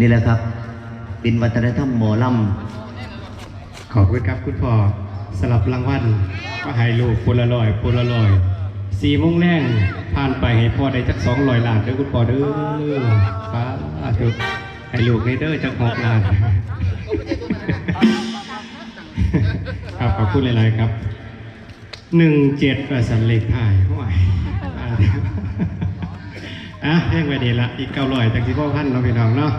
นี่แหละครับ เป็นวัฒนธรรมหมอลำขอบคุณครับคุณพ่อสลับรางวัลก็ให้ลูกพลลอยพลลอยสี่โมงแรงผ่านไปให้พ่อได้จักสองลอยล้านเด้อคุณพ่อเด้อฟ้าธุให้ลูกให้เด้อจักหกล้านครับขอบคุณหลายๆครับหนึ่งเจ็ดประสันเลขถ่ายโอ้ยอะแห้งไปดีละอีกเก้าร้อยจากที่พ่อพันเราะพี่น้องเนาะ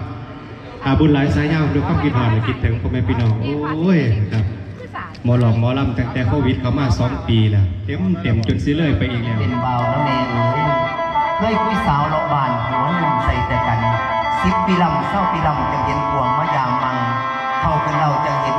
อาบุญหลายสายยาวดูความคิดหอดคิดถึงพ่อแม่พี่น้องโอ้ยครับหมอหลอกหมอลำตั้งแต่โควิดเขามาสองปีแล้วเต็มเต็มจนซื้อเลยไปอีกแล้วเป็นเบาแล้วแดงเอ้ยเคยคุยสาวเลาะบานหัวหนุ่มใส่แต่กันสิบปีลำเศร้าปีลำจะเห็นกวงมะยามมังเข้ากันเราจะเห็น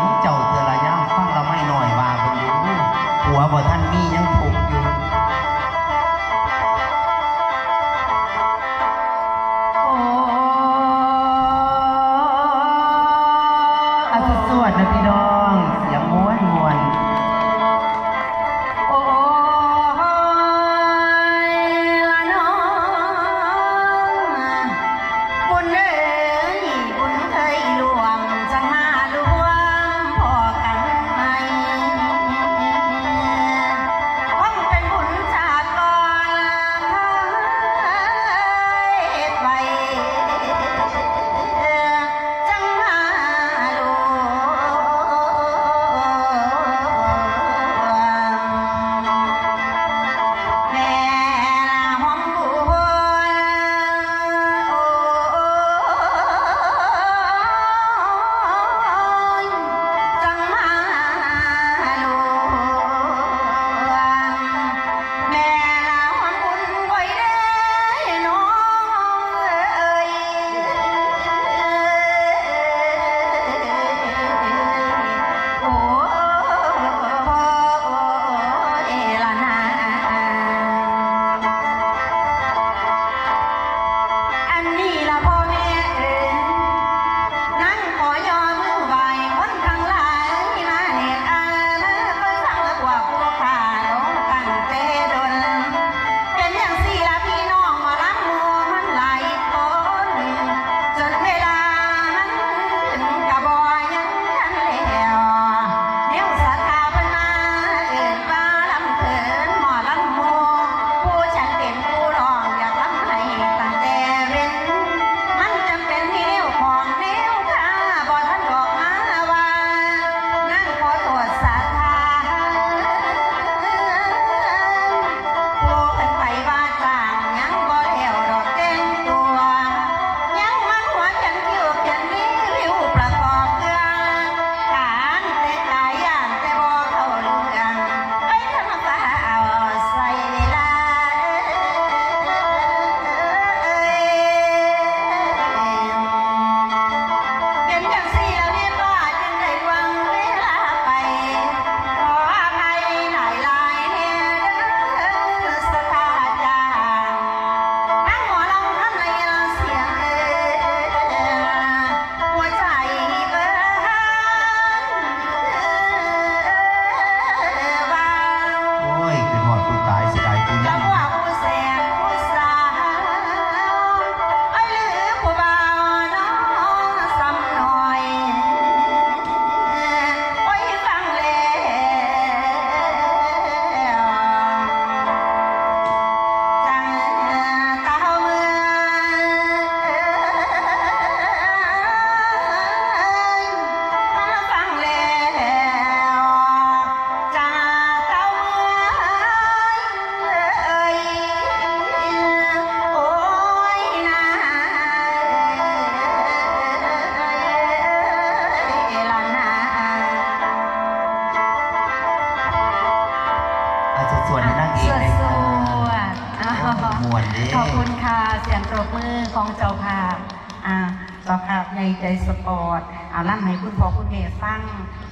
ใหญ่ใจสปอร์ตอ่าล่ำให้คุณพ่อคุณแม่ฟัง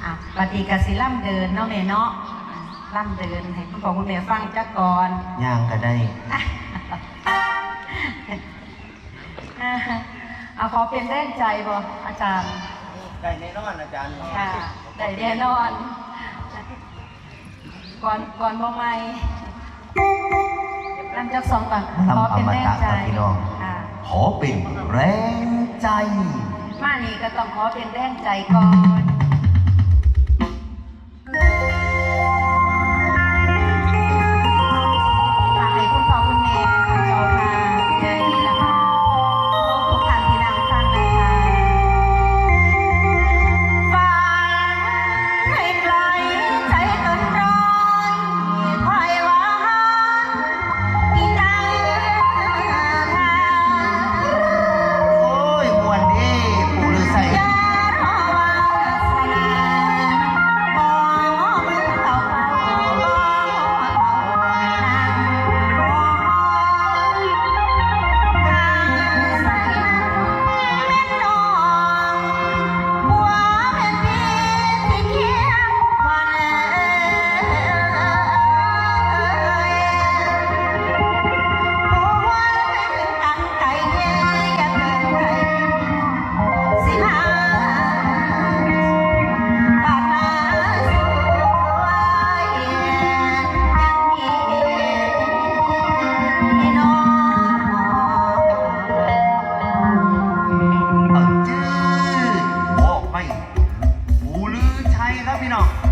อ่าปฏิกสิล่ำเดินเนาะแม่เนาะอ่าล่ำเดินให้คุณพ่อคุณแม่ฟังจักก่อนย่างก็ได้อ่าเอาขอเป็นแรงใจบ่อาจารย์ ได้แน่นอนอาจารย์ค่ะได้แน่นอนก่อนก่อนบ่ไม่ลำจักสองก่อนขอลำอเป็นมแรงตะใจครับพี่น้องค่ะขอเป็นแรงใจ มานี่ก็ต้องขอเป็นแรงใจก่อน ครับพี่น้อง